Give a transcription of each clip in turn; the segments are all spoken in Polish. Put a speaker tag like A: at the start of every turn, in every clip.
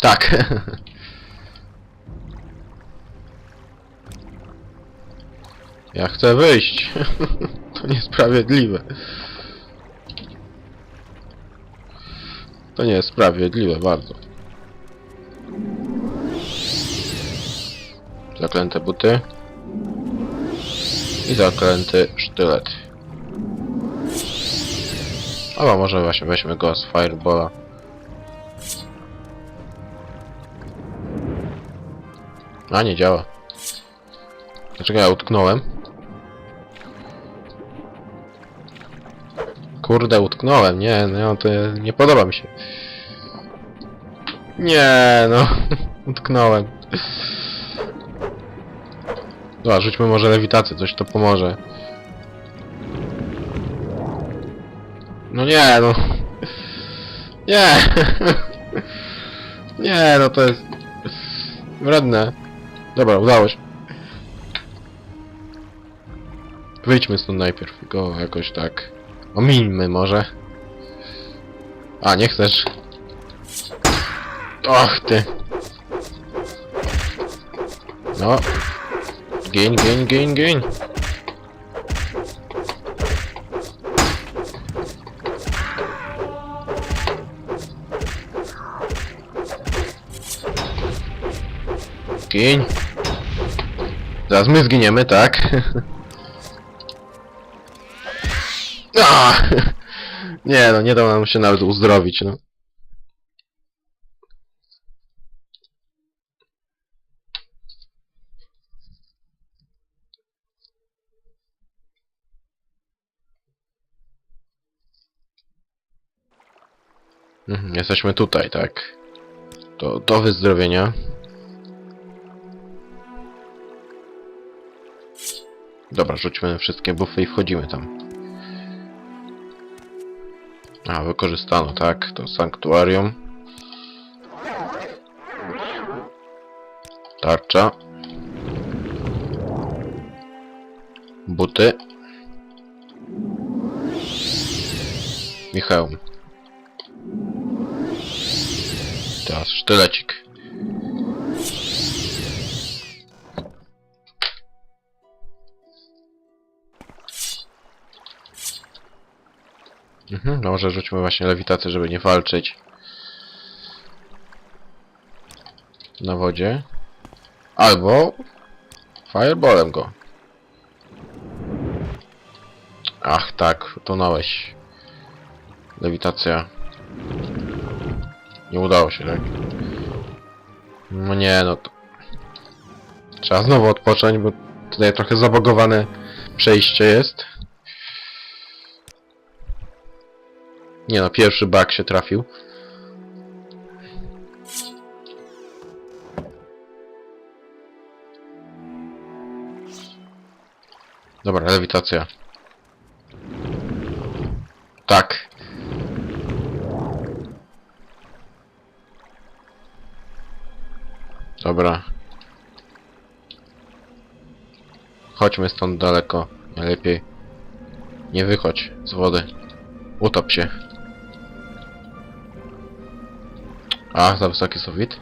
A: Tak. Ja chcę wyjść. To niesprawiedliwe. To niesprawiedliwe bardzo. Zaklęte buty. I zaklęty sztylet. O, może właśnie weźmy go z Firebola. A, nie działa. Dlaczego ja utknąłem? Kurde, utknąłem. Nie, no to nie podoba mi się. Nie, no. Utknąłem. Dobra, rzućmy może lewitację, coś to pomoże. No nie, no. Nie. Nie, no to jest... Wredne. Dobra, udało się. Wyjdźmy stąd najpierw, go jakoś tak... Omińmy może. A, nie chcesz. Och, ty. No. Gień, gień, gień, gień. Gień. Zaraz my zginiemy, tak? Nie no, nie dało nam się nawet uzdrowić, no. Mhm, jesteśmy tutaj, tak. Do, do wyzdrowienia. Dobra, rzućmy wszystkie buffy i wchodzimy tam. A, wykorzystano, tak, to sanktuarium. Tarcza. Buty. Michał. Teraz sztylecik. Mhm, no może rzućmy właśnie lewitację, żeby nie walczyć. Na wodzie. Albo fireballem go. Ach tak, utonąłeś. Lewitacja. Nie udało się, tak? No nie, no to... Trzeba znowu odpocząć, bo tutaj trochę zabogowane przejście jest. Nie no, pierwszy bug się trafił. Dobra, lewitacja. Tak. Dobra. Chodźmy stąd daleko. Najlepiej. Nie wychodź z wody. Utop się. A, za wysoki sufit.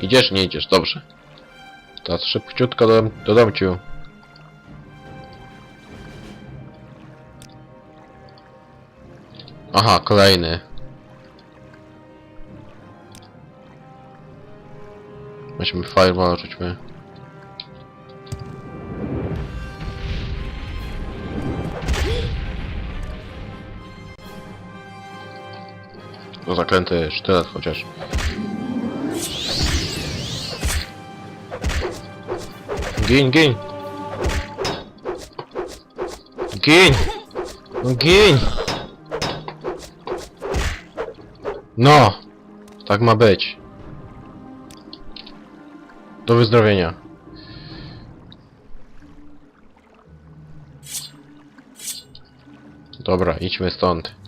A: Idziesz, nie idziesz, dobrze. Teraz szybciutko do, do domciu. Aha, kolejny. Weźmy fireball, rzućmy. No zaklęty sztylet chociaż. Gin, gin! Gin! No gin! No! Tak ma być. Do wyzdrowienia. Dobra, idźmy stąd.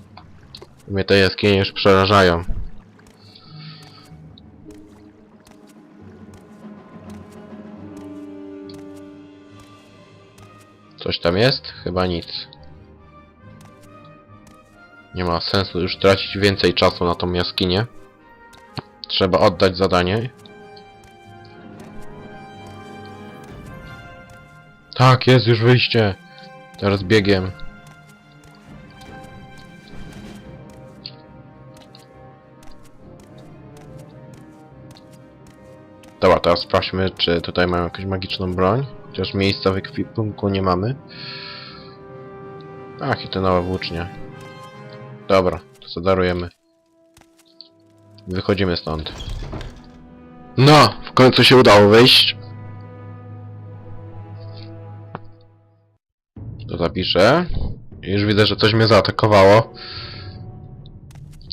A: Mnie te jaskinie już przerażają. Coś tam jest? Chyba nic. Nie ma sensu już tracić więcej czasu na tą jaskinię. Trzeba oddać zadanie. Tak, jest już wyjście. Teraz biegiem. Dobra, teraz sprawdźmy, czy tutaj mają jakąś magiczną broń. Chociaż miejsca w ekwipunku nie mamy. Ach, i te nowe włócznie. Dobra, to zadarujemy. Wychodzimy stąd. No, w końcu się udało wyjść. To zapiszę. Już widzę, że coś mnie zaatakowało.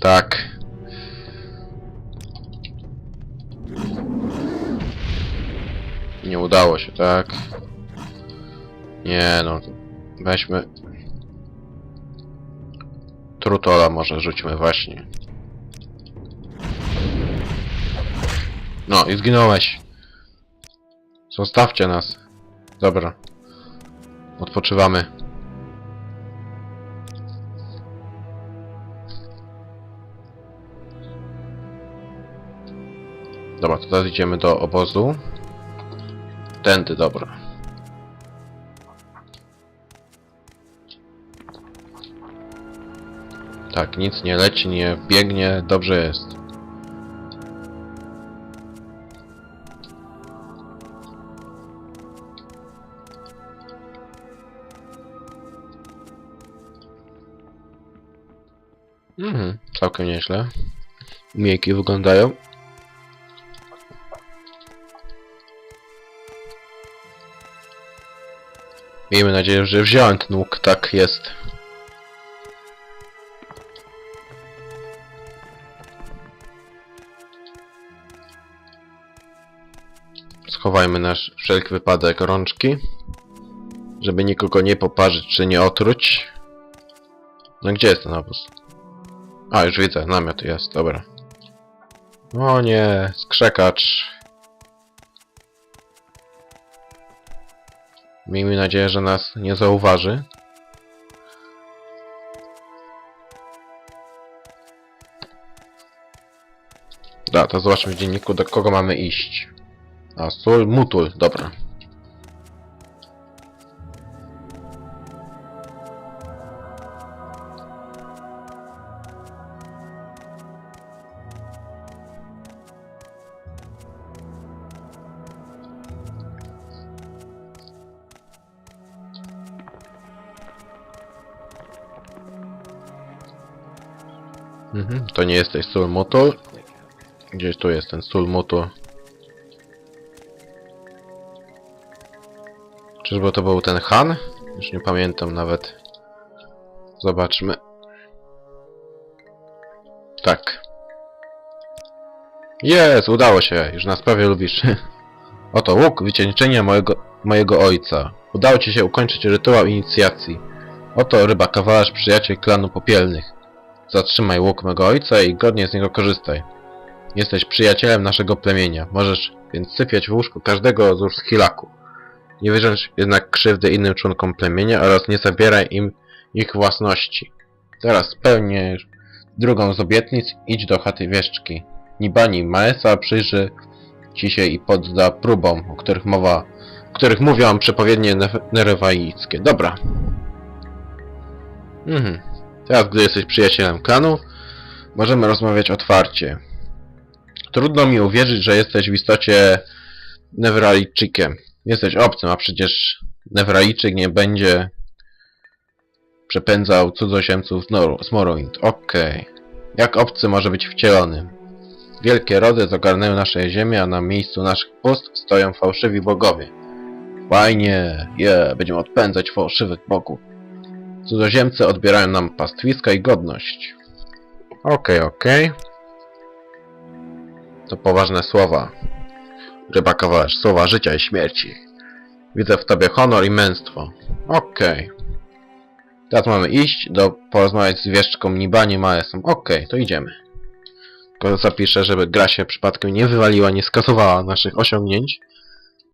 A: Tak. Nie udało się, tak? Nie no. Weźmy. Trutola może rzućmy właśnie. No i zginąłeś. Zostawcie nas. Dobra. Odpoczywamy. Dobra, to teraz idziemy do obozu. Tędy, dobra. Tak, nic nie leci, nie biegnie, dobrze jest. Mhm, całkiem nieźle. Miejki wyglądają. Miejmy nadzieję, że wziąłem ten łuk, tak jest. Schowajmy nasz wszelki wypadek rączki, żeby nikogo nie poparzyć czy nie otruć. No gdzie jest ten obóz? A, już widzę, namiot jest, dobra. O nie, skrzekacz. Miejmy nadzieję, że nas nie zauważy. Da, to zobaczmy w dzienniku, do kogo mamy iść. A, Sul Mutul, dobra. Mhm, to nie jesteś Sul Mutul. Gdzieś tu jest ten Sul Mutul. Czyżby to był ten Han? Już nie pamiętam nawet. Zobaczmy. Tak. Jest, udało się. Już nas prawie lubisz. Oto łuk wycieńczenia mojego, mojego ojca. Udało ci się ukończyć rytuał inicjacji. Oto ryba kawalerz przyjaciel klanu popielnych. Zatrzymaj łuk mego ojca i godnie z niego korzystaj. Jesteś przyjacielem naszego plemienia. Możesz więc sypiać w łóżku każdego z Urskilaku. Nie wyrządź jednak krzywdy innym członkom plemienia oraz nie zabieraj im ich własności. Teraz spełnisz drugą z obietnic, idź do chaty wieszczki. Nibani Maesa przyjrzy ci się i podda próbom, o których mowa, o których mówią przepowiednie nerewaickie. Dobra. Mhm. Teraz, gdy jesteś przyjacielem klanu, możemy rozmawiać otwarcie. Trudno mi uwierzyć, że jesteś w istocie Newralijczykiem. Jesteś obcym, a przecież Newralijczyk nie będzie przepędzał cudzoziemców z Morrowind. Okej. Jak obcy może być wcielony? Wielkie rody zagarnęły nasze ziemię, a na miejscu naszych pust stoją fałszywi bogowie. Fajnie, je, będziemy odpędzać fałszywych bogów. Cudzoziemcy odbierają nam pastwiska i godność. Okej, okej. To poważne słowa. Ryba kawalerz, słowa życia i śmierci. Widzę w tobie honor i męstwo. Okej. Teraz mamy iść do porozmawiać z wieszczką Nibani Maesą. Okej, to idziemy. Tylko zapiszę, żeby gra się przypadkiem nie wywaliła, nie skasowała naszych osiągnięć.